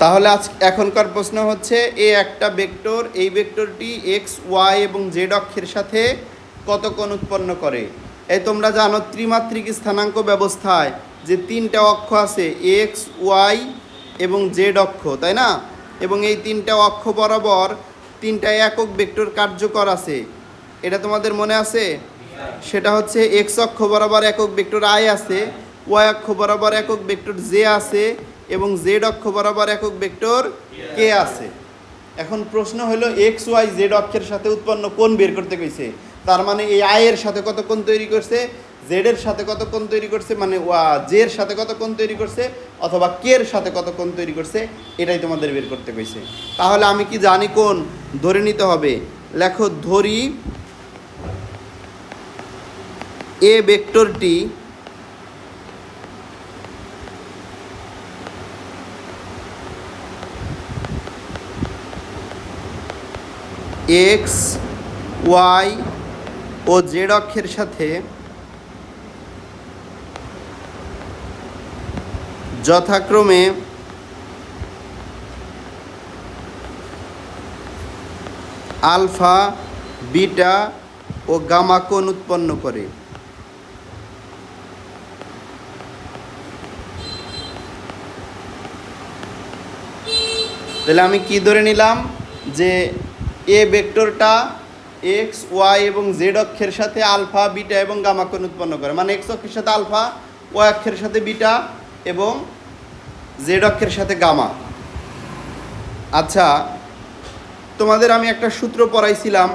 তাহলে আজ এখনকার প্রশ্ন হচ্ছে, এ একটা ভেক্টর, এই ভেক্টরটি এক্স, ওয়াই এবং জেড অক্ষের সাথে কত কোণ উৎপন্ন করে? এই তোমরা জানো ত্রিমাত্রিক স্থানাঙ্ক ব্যবস্থায় যে তিনটা অক্ষ আছে, এক্স, ওয়াই এবং জেড অক্ষ, তাই না? এবং এই তিনটা অক্ষ বরাবর তিনটা একক ভেক্টর কার্যকর আছে। এটা তোমাদের মনে আছে? সেটা হচ্ছে এক্স অক্ষ বরাবর একক ভেক্টর আই আছে, ওয়াই অক্ষ বরাবর একক ভেক্টর জে আছে এবং জেড অক্ষ বরাবর একক ভেক্টর কে আছে? এখন প্রশ্ন হলো, এক্স, ওয়াই, জেড অক্ষের সাথে উৎপন্ন কোণ বের করতে কইছে। তার মানে এই আই এর সাথে কত কোণ তৈরি করছে? জেড এর সাথে কত কোণ তৈরি করছে? মানে জে এর সাথে কত কোণ তৈরি করছে? অথবা কে এর সাথে কত কোণ তৈরি করছে? এটাই তোমাদের বের করতে কইছে। তাহলে আমি কি জানি কোন ধরে নিতে হবে। লেখো, ধরি এ ভেক্টরটি এক্স, ওয়াই ও জেড অক্ষের সাথে যথাক্রমে আলফা, বিটা ও গামা কোণ উৎপন্ন করে। তাহলে আমি কি ধরে নিলাম যে এ ভেক্টরটা এক্স ওয়াই এবং জেড অক্ষের সাথে আলফা, বিটা এবং গামা কোণ উৎপন্ন করে। মানে এক্স অক্ষের সাথে আলফা ওয়াই অক্ষের সাথে বিটা এবং জেড অক্ষের সাথে গামা। আচ্ছা তোমাদের আমি একটা সূত্র পড়াইছিলাম।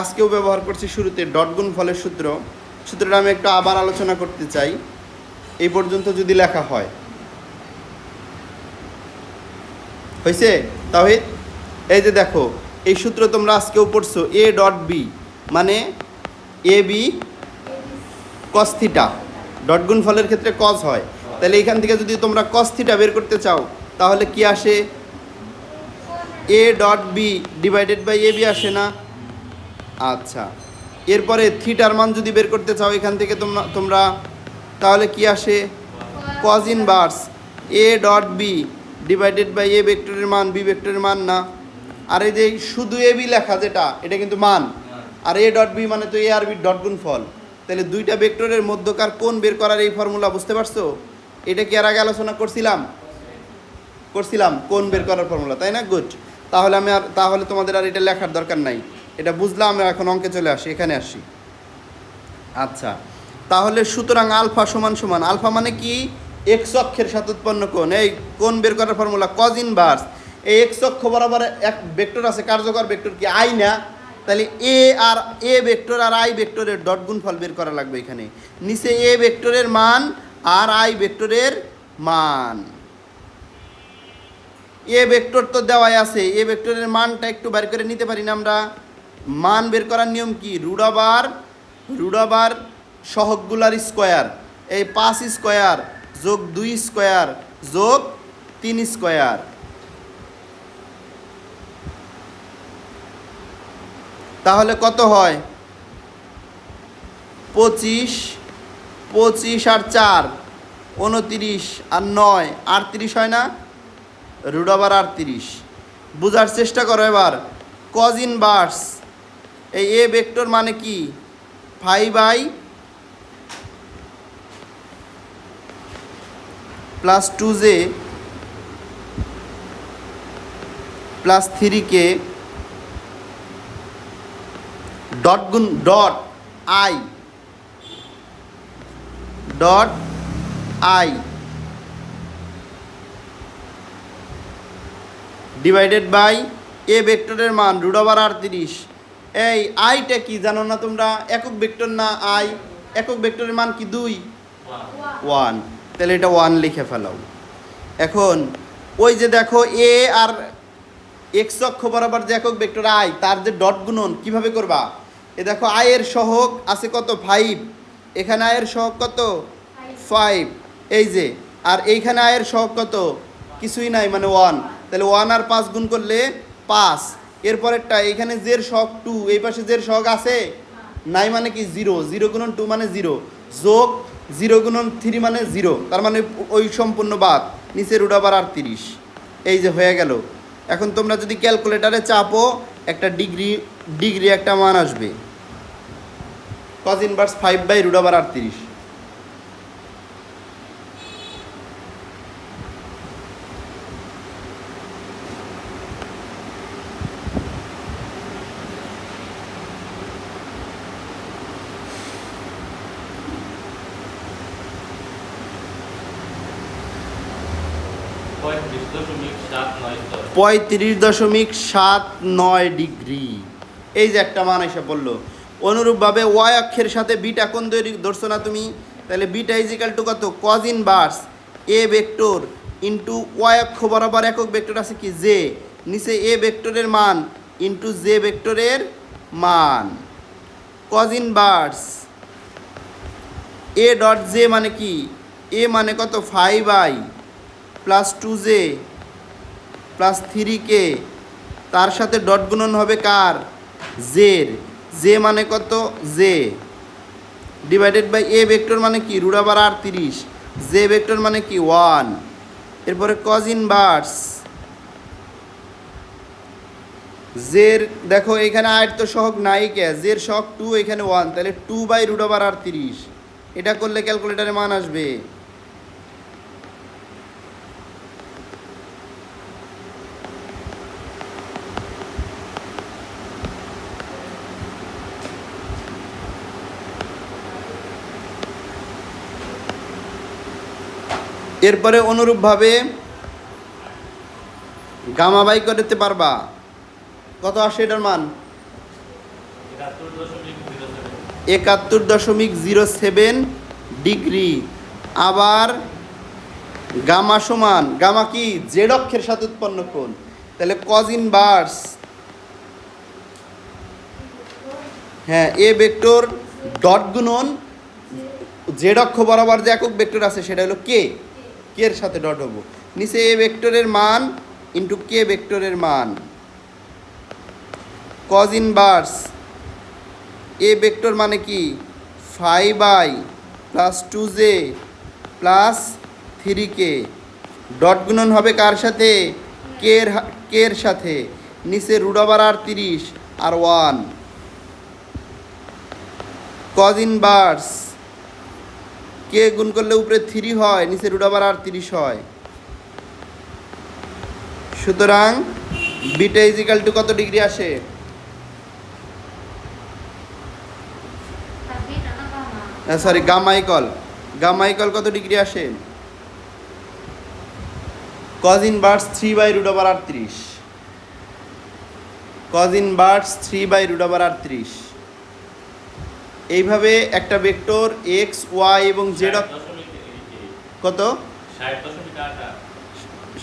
আজকেও ব্যবহার করছি শুরুতে, ডট গুণ ফলের সূত্র। সূত্রটা আমি একটু আবার আলোচনা করতে চাই। এই পর্যন্ত যদি লেখা হয়। হয়েছে তাহিদ এই যে দেখো এই সূত্র তোমরা আজকেও পড়ছো এ ডট বি মানে এ বি কস্থিটা ডট গুণ ফলের ক্ষেত্রে কজ হয়। তাহলে এইখান থেকে যদি তোমরা কস্থিটা বের করতে চাও, তাহলে কি আসে? A dot B divided by A B আসে না? আচ্ছা। এরপরে থিটার মান যদি বের করতে চাও এখান থেকে তোমরা তোমরা, তাহলে কি আসে? Cos inverse A dot B divided by A ভেক্টরের মান বি ভেক্টরের মান না? আর এই যে শুধু এ বি লেখা যেটা, এটা কিন্তু মান। আর এ ডট বি মানে তো এ আর বি ডট গুণ ফল। তাহলে দুইটা ভেক্টরের মধ্যকার কোন বের করার এই ফর্মুলা বুঝতে পারছ? এটা কি আর আগে আলোচনা করছিলাম? করছিলাম কোন বের করার ফর্মুলা, তাই না? গুড তাহলে আমি আর তাহলে তোমাদের আর এটা লেখার দরকার নাই। এটা বুঝলাম এখন অঙ্কে চলে আসি, এখানে আসি। আচ্ছা তাহলে সুতরাং আলফা সমান সমান, আলফা মানে কি? এক্স অক্ষের সাথে উৎপন্ন কোণ। এই কোন বের করার ফর্মুলা কজ ইনভার্স এই এক্স অক্ষ বরাবর এক ভেক্টর আছে, কার্যকর ভেক্টর কি? আই না। তাহলে এ আর এ ভেক্টর আর আই ভেক্টরের ডট গুণ ফল বের করা লাগবে এখানে। নিচে এ ভেক্টরের মান আর আই ভেক্টরের মান। এ ভেক্টর তো দেওয়াই আছে এ ভেক্টরের মানটা একটু বের করে নিতে পারি না আমরা। মান বের করার নিয়ম কি? রুডাবার রুডাবার সহগগুলার স্কোয়ার। এই পাঁচ স্কোয়ার যোগ দুই স্কোয়ার যোগ তিন স্কোয়ার। তাহলে কত হয়? পঁচিশ পঁচিশ আর চার, উনতিরিশ আর নয়, আটত্রিশ হয় না? রুট আবার আটত্রিশ। বোঝার চেষ্টা করো এবার। কজ ইনভার্স এই এ ভেক্টর মানে কি? Five I plus two J plus three K dot গুণ dot I dot I divided by A ভেক্টরের মান রুট ওভার আটত্রিশ এই আইটা কি জানো না তোমরা? একক ভেক্টর না আই একক ভেক্টরের মান কি দুই? ওয়ান তাহলে এটা ওয়ান লিখে ফেলাও। এখন ওই যে দেখো এ আর এক্স অক্ষ বরাবর যে একক ভেক্টর আই তার যে ডট গুণন, কীভাবে করবা? এ দেখো, আয়ের সহগ আছে কত? ফাইভ এখানে আয়ের সহগ কত? ফাইভ এই যে, আর এইখানে আয়ের সহগ কত? কিছুই নাই মানে ওয়ান তাহলে ওয়ান আর পাঁচ গুণ করলে পাঁচ। এরপরেরটা, এখানে জের শখ টু এই পাশে জের শখ আছে? নাই মানে কি? জিরো জিরো গুণন টু মানে জিরো যোগ জিরো গুণন থ্রি মানে জিরো তার মানে ওই সম্পূর্ণ বাদ। নিচে রুট আবার আটত্রিশ এই যে হয়ে গেল। এখন তোমরা যদি ক্যালকুলেটারে চাপো, একটা ডিগ্রি ডিগ্রি একটা মান আসবে। Cos inverse five by root over আটত্রিশ। পঁয়ত্রিশ দশমিক সাত নয় ডিগ্রি। এই যে একটা মান এসে বলল, অনুরূপভাবে ওয়াই অক্ষের সাথে বিটা কোন তৈরি ধরছো না তুমি? তাহলে বিটা ইজিক্যাল টু কত? Cos inverse A vector into Y অক্ষ বরাবর একক ভেক্টর আছে কি? জে নিচে এ ভেক্টরের মান ইন্টু জে ভেক্টরের মান। Cos inverse A dot J মানে কি? এ মানে কত? Five I plus two J plus three K তার সাথে ডট গুণন হবে কার? জের জে মানে কত? J. Divided by A vector মানে কি? রুট আবার তিরিশ। জে ভেক্টর মানে কি? ওয়ান এরপরে কজ ইনভার্স জের, দেখো এখানে আয়ত্ত সহক নাই কে? জের সহক টু এখানে ওয়ান তাহলে টু বাই রুট আবার তিরিশ। এটা করলে ক্যালকুলেটারে মান আসবে। এরপরে অনুরূপভাবে গামা বাই করতে পারবা। কত আসে এটার মান? একাত্তর দশমিক জিরো সেভেন ডিগ্রি। আবার গামা সমান, গামা কি? জেড অক্ষের সাথে উৎপন্ন কোণ। তাহলে কজ ইনভার্স হ্যাঁ এ ভেক্টর ডট গুণন, জেড অক্ষ বরাবর যে একক ভেক্টর আছে, সেটা হলো কে এর সাথে ডট হব? নিচে এ ভেক্টরের মান ইন্টু কে ভেক্টরের মান। কজ ইনভার্স এ ভেক্টর মানে কি? Five I plus two J plus three K dot গুণন হবে কার সাথে? কে এর হা- কে এর সাথে। নিচে রুট ওভার আর তিরিশ আর ওয়ান কজ ইনভার্স কে গুণ করলে উপরে থ্রি হয় নিচে রুট ওভার আর তিরিশ হয়। সুতরাং বিটা ইজিক্যাল টু কত ডিগ্রি আসে? Sorry gamma equal gamma equal কত ডিগ্রি আসে? Cos inverse three by root over আটত্রিশ cos inverse three by root over আটত্রিশ এইভাবে একটা ভেক্টর এক্স ওয়াই এবং জেড কত? ষাট দশমিক আট আট।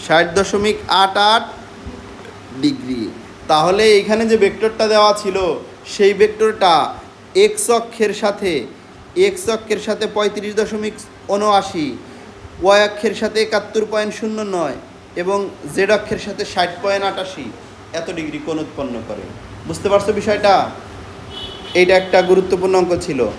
ষাট দশমিক আট আট ডিগ্রি। তাহলে এখানে যে ভেক্টরটা দেওয়া ছিল সেই ভেক্টরটা এক্স অক্ষের সাথে এক্স অক্ষের সাথে পঁয়ত্রিশ দশমিক উনআশি ওয়াই অক্ষের সাথে একাত্তর পয়েন্ট শূন্য নয় এবং জেড অক্ষের সাথে ষাট পয়েন্ট আটাশি। এত ডিগ্রি কোণ উৎপন্ন করে। বুঝতে পারছ বিষয়টা? এইটা একটা গুরুত্বপূর্ণ অঙ্ক ছিল।